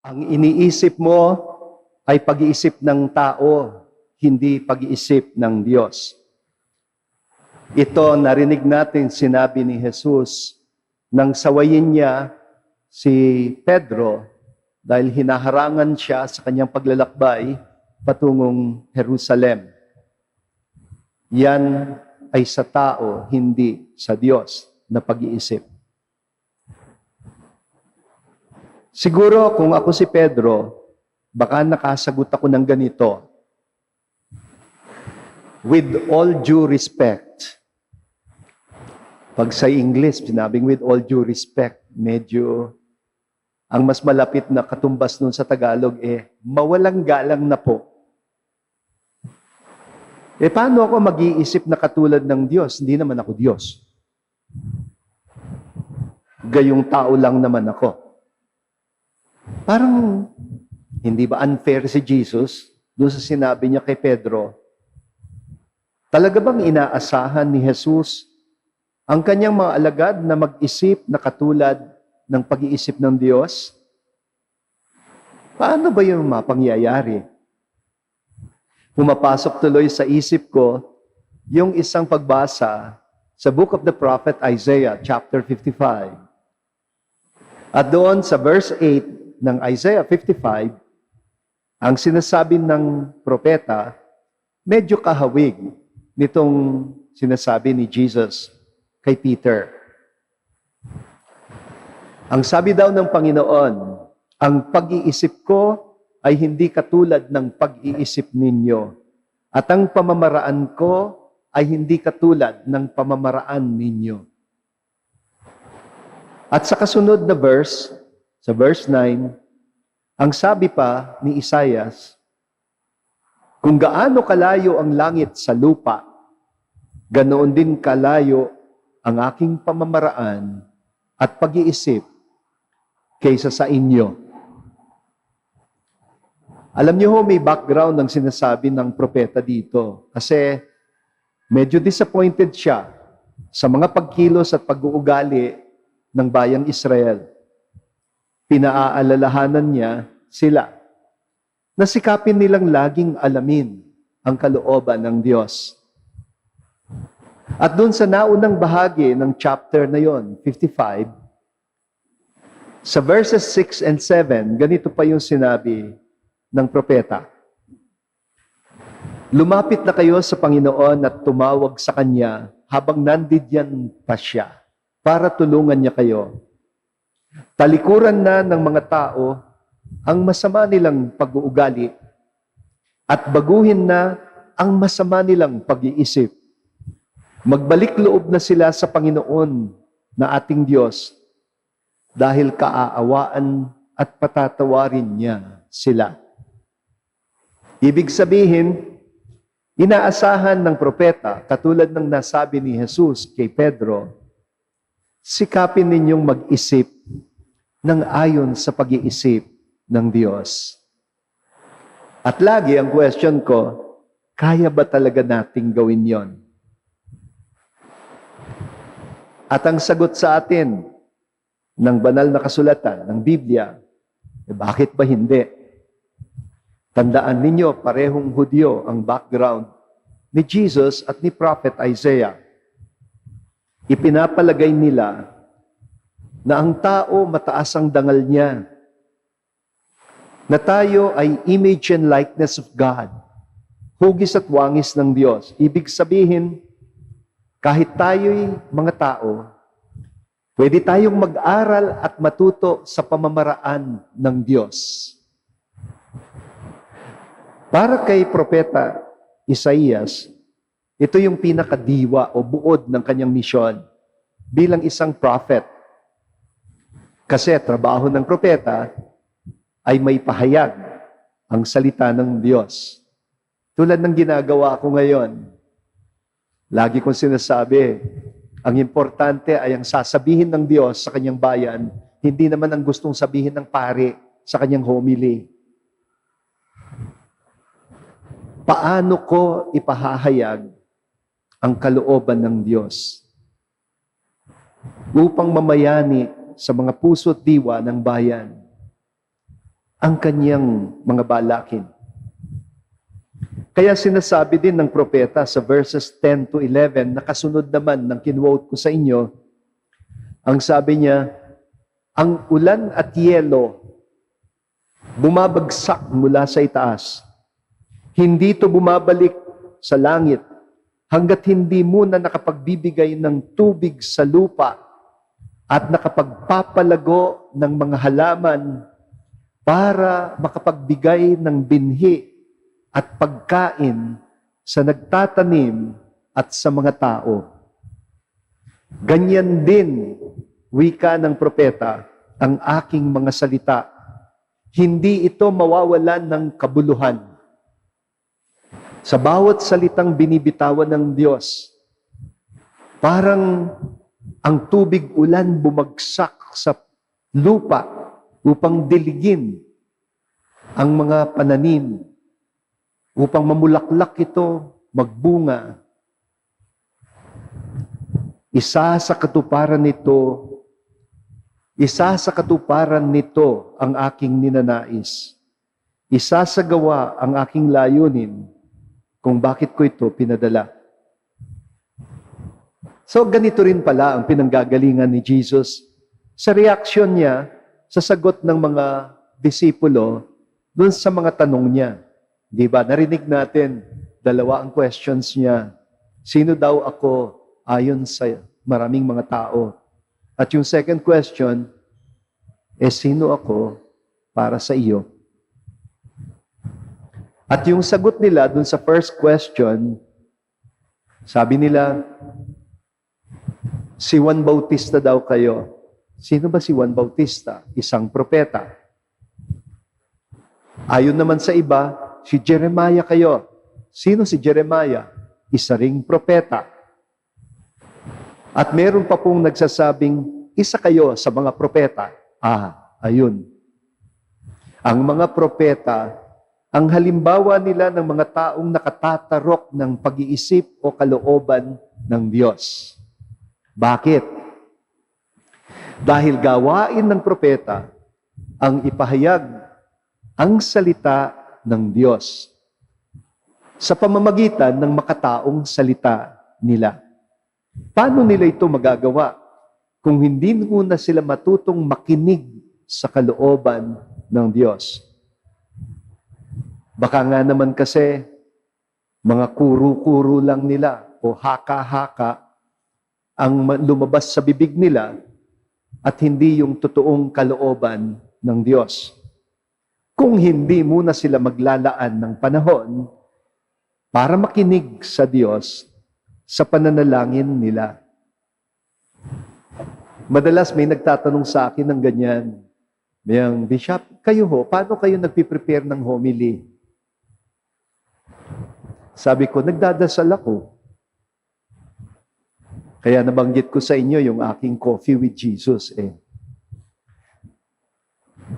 Ang iniisip mo ay pag-iisip ng tao, hindi pag-iisip ng Diyos. Ito narinig natin sinabi ni Jesus nang sawayin niya si Pedro dahil hinaharangan siya sa kanyang paglalakbay patungong Jerusalem. Yan ay sa tao, hindi sa Diyos na pag-iisip. Siguro kung ako si Pedro, baka nakasagot ako ng ganito. With all due respect. Pag sa English, sinabing with all due respect, medyo ang mas malapit na katumbas nun sa Tagalog eh, mawalang galang na po. Eh paano ako mag-iisip na katulad ng Diyos? Hindi naman ako Diyos. Gayong tao lang naman ako. Parang, hindi ba unfair si Jesus doon sa sinabi niya kay Pedro? Talaga bang inaasahan ni Jesus ang kanyang mga alagad na mag-isip na katulad ng pag-iisip ng Diyos? Paano ba yung mapangyayari? Pumapasok tuloy sa isip ko yung isang pagbasa sa book of the prophet Isaiah, chapter 55. At doon sa verse 8 ng Isaiah 55, ang sinasabi ng propeta, medyo kahawig nitong sinasabi ni Jesus kay Peter. Ang sabi daw ng Panginoon, ang pag-iisip ko ay hindi katulad ng pag-iisip ninyo. At ang pamamaraan ko ay hindi katulad ng pamamaraan ninyo. At sa kasunod na verse, sa verse 9, ang sabi pa ni Isaias, kung gaano kalayo ang langit sa lupa, ganoon din kalayo ang aking pamamaraan at pag-iisip kaysa sa inyo. Alam niyo ho, may background ang sinasabi ng propeta dito. Kasi medyo disappointed siya sa mga pagkilos at pag-uugali ng bayang Israel. Pinaaalalahanan niya sila. Nasikapin nilang laging alamin ang kalooban ng Diyos. At doon sa naunang bahagi ng chapter na yon, 55, sa verses 6 and 7, ganito pa yung sinabi ng propeta. Lumapit na kayo sa Panginoon at tumawag sa Kanya habang nandidyan pa siya para tulungan niya kayo. Talikuran na ng mga tao ang masama nilang pag-uugali at baguhin na ang masama nilang pag-iisip. Magbalik loob na sila sa Panginoon na ating Diyos dahil kaaawaan at patatawarin niya sila. Ibig sabihin, inaasahan ng propeta, katulad ng nasabi ni Jesus kay Pedro, sikapin ninyong mag-isip ng ayon sa pag-iisip ng Diyos. At lagi ang question ko, kaya ba talaga nating gawin yon? At ang sagot sa atin ng banal na kasulatan, ng Biblia, eh bakit ba hindi? Tandaan ninyo, parehong Hudyo ang background ni Jesus at ni Prophet Isaiah. Ipinapalagay nila na ang tao mataas ang dangal niya, na tayo ay image and likeness of God, hugis at wangis ng Diyos. Ibig sabihin, kahit tayo'y mga tao, pwede tayong mag-aral at matuto sa pamamaraan ng Diyos. Para kay Propeta Isaías, ito yung pinakadiwa o buod ng kanyang misyon bilang isang prophet. Kasi trabaho ng propeta ay may pahayag ang salita ng Diyos. Tulad ng ginagawa ko ngayon, lagi kong sinasabi, ang importante ay ang sasabihin ng Diyos sa kanyang bayan, hindi naman ang gustong sabihin ng pare sa kanyang homily. Paano ko ipahahayag ang kalooban ng Diyos upang mamayani sa mga puso at diwa ng bayan. ang kanyang mga balakin. Kaya sinasabi din ng propeta sa verses 10 to 11, nakasunod naman ng kinwote ko sa inyo, ang sabi niya, ang ulan at yelo bumabagsak mula sa itaas. Hindi ito bumabalik sa langit hanggat hindi muna nakapagbibigay ng tubig sa lupa at nakapagpapalago ng mga halaman para makapagbigay ng binhi at pagkain sa nagtatanim at sa mga tao. Ganyan din, wika ng propeta, ang aking mga salita. Hindi ito mawawalan ng kabuluhan. Sa bawat salitang binibitawan ng Diyos, parang ang tubig ulan bumagsak sa lupa upang diligin ang mga pananim, upang mamulaklak ito, magbunga. Isa sa katuparan nito, isa sa katuparan nito ang aking ninanais. Isa sa gawa ang aking layunin kung bakit ko ito pinadala. So ganito rin pala ang pinanggagalingan ni Jesus sa reaksyon niya sa sagot ng mga disipulo dun sa mga tanong niya. Di ba? Narinig natin, dalawa ang questions niya. Sino daw ako ayon sa maraming mga tao? At yung second question, eh sino ako para sa iyo? At yung sagot nila dun sa first question, sabi nila, si Juan Bautista daw kayo. Sino ba si Juan Bautista? Isang propeta. Ayon naman sa iba, si Jeremiah kayo. Sino si Jeremiah? Isa ring propeta. At meron pa pong nagsasabing, isa kayo sa mga propeta. Ah, ayun. Ang mga propeta, ang halimbawa nila ng mga taong nakatatarok ng pag-iisip o kalooban ng Diyos. Bakit? Dahil gawain ng propeta ang ipahayag ang salita ng Diyos sa pamamagitan ng makataong salita nila. Paano nila ito magagawa kung hindi muna sila matutong makinig sa kalooban ng Diyos? Baka nga naman kasi mga kuro-kuro lang nila o haka-haka ang ma- lumabas sa bibig nila at hindi yung totoong kalooban ng Diyos. Kung hindi muna sila maglalaan ng panahon para makinig sa Diyos sa pananalangin nila. Madalas may nagtatanong sa akin ng ganyan. Mayang, Bishop, kayo ho, paano kayo nagpiprepare ng homily? Sabi ko, nagdadasal ako. Kaya nabanggit ko sa inyo yung aking coffee with Jesus eh.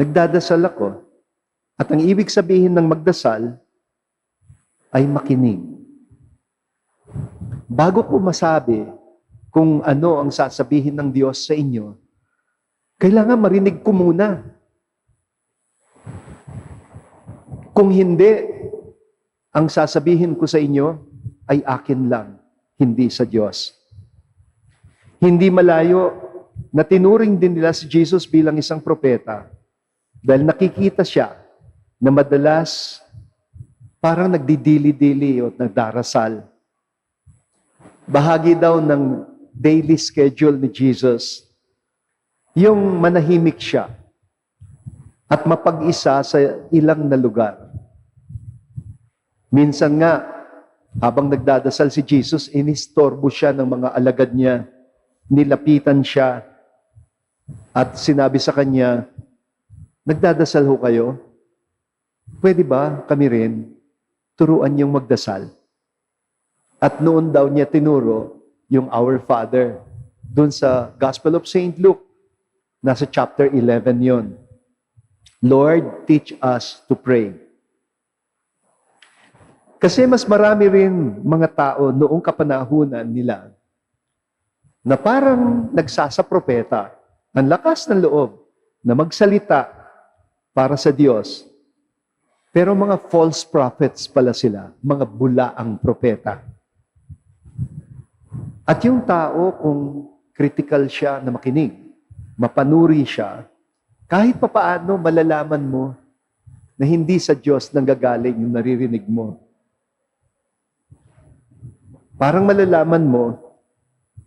Nagdadasal ako. At ang ibig sabihin ng magdasal ay makinig. Bago ko masabi kung ano ang sasabihin ng Diyos sa inyo, kailangan marinig ko muna. Kung hindi, ang sasabihin ko sa inyo ay akin lang, hindi sa Diyos. Hindi malayo na tinuring din nila si Jesus bilang isang propeta dahil nakikita siya na madalas parang nagdidili-dili o nagdarasal. Bahagi daw ng daily schedule ni Jesus yung manahimik siya at mapag-isa sa ilang na lugar. Minsan nga, habang nagdadasal si Jesus, inistorbo siya ng mga alagad niya. Nilapitan siya at sinabi sa kanya, Nagdadasal ho kayo? Pwede ba kami rin turuan yung magdasal? At noon daw niya tinuro yung Our Father. Doon sa Gospel of St. Luke, nasa chapter 11 yon. Lord, teach us to pray. Kasi mas marami rin mga tao noong kapanahunan nila na parang nagsasapropeta, ang lakas ng loob na magsalita, para sa Diyos. Pero mga false prophets pala sila, mga bulaang propeta. At yung tao, kung critical siya na makinig, mapanuri siya, kahit papaano malalaman mo na hindi sa Diyos nanggagaling yung naririnig mo. Parang malalaman mo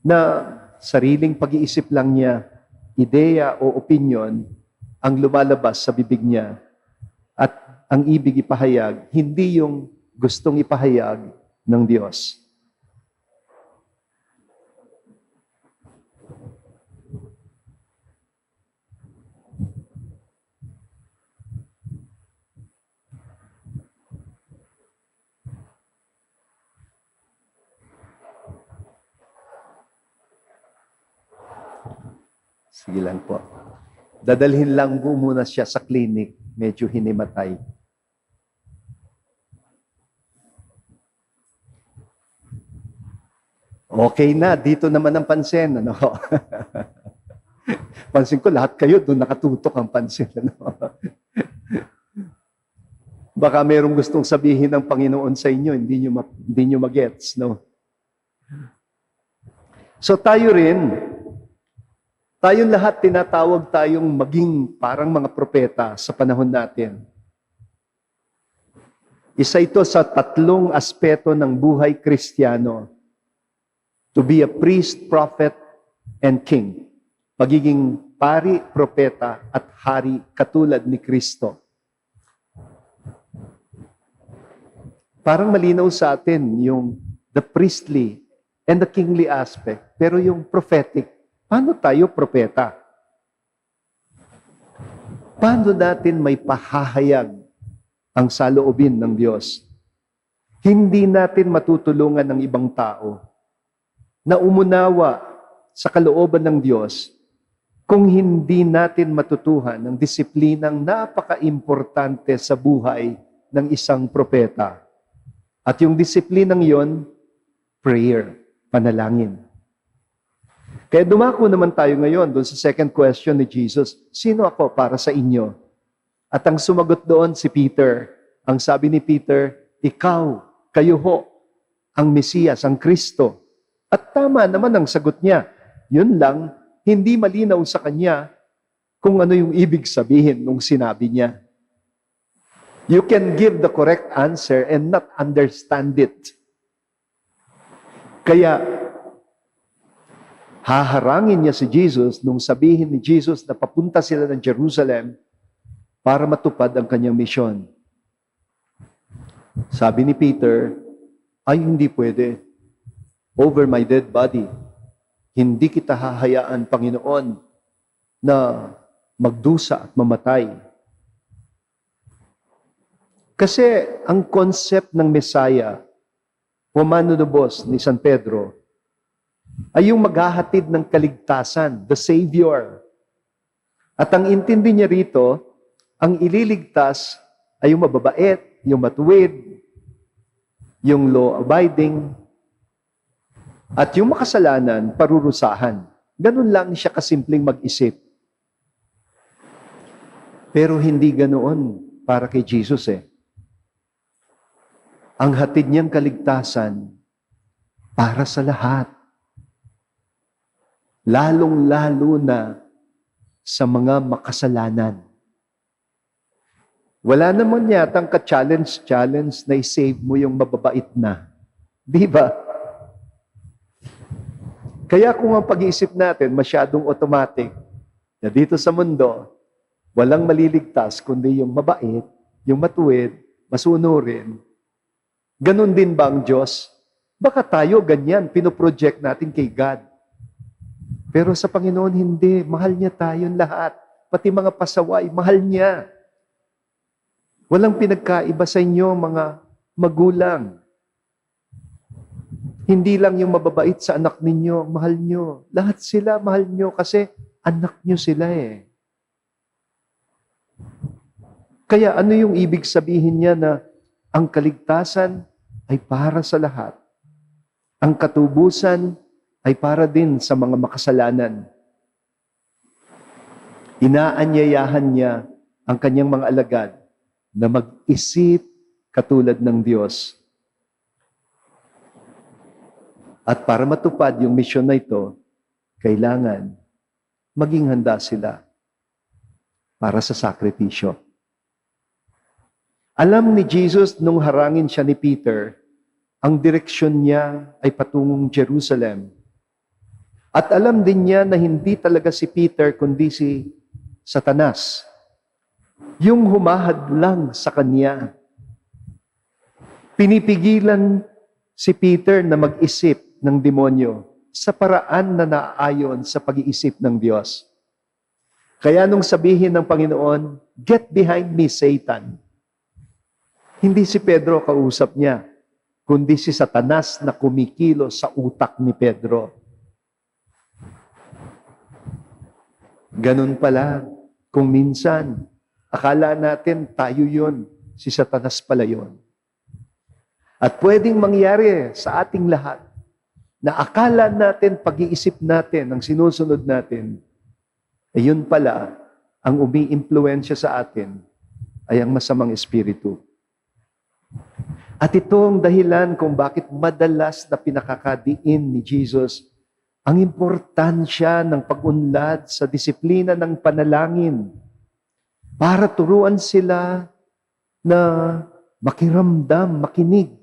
na sariling pag-iisip lang niya, ideya o opinion ang lumalabas sa bibig niya at ang ibig ipahayag, hindi yung gustong ipahayag ng Diyos. Sige lang po. Dadalhin lang po muna siya sa clinic. Medyo hinimatay. Okay na, dito naman ang pansin. Ano? pansin ko, lahat kayo doon nakatutok ang pansin. Ano? Baka merong gustong sabihin ng Panginoon sa inyo, hindi nyo, ma- hindi nyo magets. No? So tayo rin, Tayong lahat tinatawag tayong maging parang mga propeta sa panahon natin. Isa ito sa tatlong aspeto ng buhay kristyano. To be a priest, prophet, and king. Pagiging pari, propeta, at hari katulad ni Kristo. Parang malinaw sa atin yung the priestly and the kingly aspect. Pero yung prophetic, Paano tayo propeta? Paano natin may pahahayag ang saloobin ng Diyos? Hindi natin matutulungan ng ibang tao na umunawa sa kalooban ng Diyos kung hindi natin matutuhan ang disiplinang napaka-importante sa buhay ng isang propeta. At yung disiplinang yon, prayer, panalangin. Kaya dumako naman tayo ngayon doon sa second question ni Jesus, sino ako para sa inyo? At ang sumagot doon si Peter, ang sabi ni Peter, ikaw, kayo ho, ang Mesiyas, ang Kristo. At tama naman ang sagot niya. Yun lang, hindi malinaw sa kanya kung ano yung ibig sabihin nung sinabi niya. You can give the correct answer and not understand it. Kaya haharangin niya si Jesus nung sabihin ni Jesus na papunta sila ng Jerusalem para matupad ang kanyang misyon. Sabi ni Peter, ay hindi pwede. Over my dead body, hindi kita hahayaan, Panginoon, na magdusa at mamatay. Kasi ang concept ng Messiah, pumano ni San Pedro, ay yung maghahatid ng kaligtasan, the Savior. At ang intindi niya rito, ang ililigtas ay yung mababait, yung matuwid, yung law-abiding, at yung makasalanan, parurusahan. Ganun lang siya kasimpleng mag-isip. Pero hindi ganoon para kay Jesus eh. Ang hatid niyang kaligtasan para sa lahat lalong-lalo na sa mga makasalanan. Wala naman yatang ka-challenge-challenge na i-save mo yung mababait na. Di ba? Kaya kung ang pag-iisip natin masyadong automatic, na dito sa mundo, walang maliligtas kundi yung mabait, yung matuwid, masunurin. Ganon din ba ang Diyos? Baka tayo ganyan, pinoproject natin kay God. Pero sa Panginoon, hindi. Mahal niya tayong lahat. Pati mga pasaway, mahal niya. Walang pinagkaiba sa inyo, mga magulang. Hindi lang yung mababait sa anak ninyo, mahal nyo. Lahat sila mahal nyo kasi anak nyo sila eh. Kaya ano yung ibig sabihin niya na ang kaligtasan ay para sa lahat. Ang katubusan ay para din sa mga makasalanan. Inaanyayahan niya ang kanyang mga alagad na mag-isip katulad ng Diyos. At para matupad yung misyon na ito, kailangan maging handa sila para sa sakripisyo. Alam ni Jesus nung harangin siya ni Peter, ang direksyon niya ay patungong Jerusalem. At alam din niya na hindi talaga si Peter kundi si Satanas. Yung humahad lang sa kanya. Pinipigilan si Peter na mag-isip ng demonyo sa paraan na naaayon sa pag-iisip ng Diyos. Kaya nung sabihin ng Panginoon, Get behind me, Satan. Hindi si Pedro kausap niya, kundi si Satanas na kumikilo sa utak ni Pedro. Ganun pala, kung minsan, akala natin tayo yun, si Satanas pala yun. At pwedeng mangyari sa ating lahat na akala natin, pag-iisip natin, ang sinusunod natin, ay yun pala, ang umi-impluensya sa atin ay ang masamang espiritu. At ito ang dahilan kung bakit madalas na pinakakadiin ni Jesus ang importansya ng pag-unlad sa disiplina ng panalangin para turuan sila na makiramdam, makinig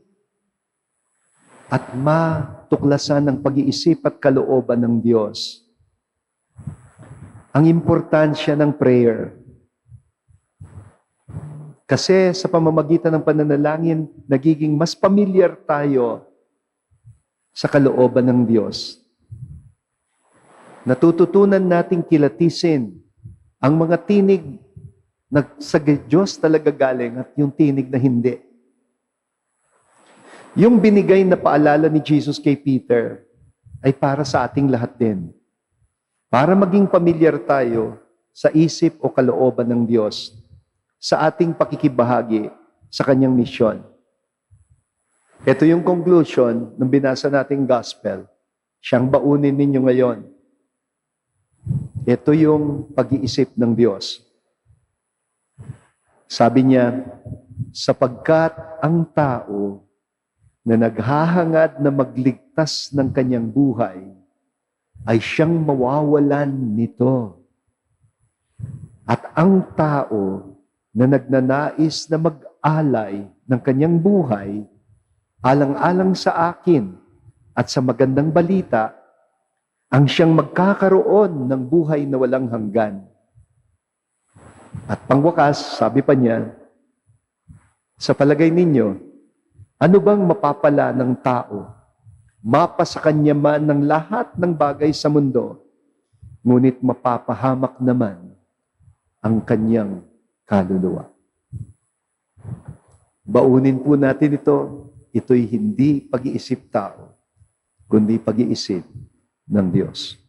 at matuklasan ng pag-iisip at kalooban ng Diyos. Ang importansya ng prayer. Kasi sa pamamagitan ng pananalangin, nagiging mas pamilyar tayo sa kalooban ng Diyos. Natututunan nating kilatisin ang mga tinig na sa Diyos talaga galing at yung tinig na hindi. Yung binigay na paalala ni Jesus kay Peter ay para sa ating lahat din. Para maging pamilyar tayo sa isip o kalooban ng Diyos sa ating pakikibahagi sa kanyang misyon. Ito yung conclusion ng binasa nating gospel. Siyang baunin ninyo ngayon. Ito yung pag-iisip ng Diyos. Sabi niya, sapagkat ang tao na naghahangad na magligtas ng kanyang buhay ay siyang mawawalan nito. At ang tao na nagnanais na mag-alay ng kanyang buhay, alang-alang sa akin at sa magandang balita, ang siyang magkakaroon ng buhay na walang hanggan. At pangwakas, sabi pa niya, sa palagay ninyo, ano bang mapapala ng tao? Mapa sa kanya man ng lahat ng bagay sa mundo, ngunit mapapahamak naman ang kanyang kaluluwa. Baunin po natin ito. Ito'y hindi pag-iisip tao, kundi pag-iisip ng Diyos.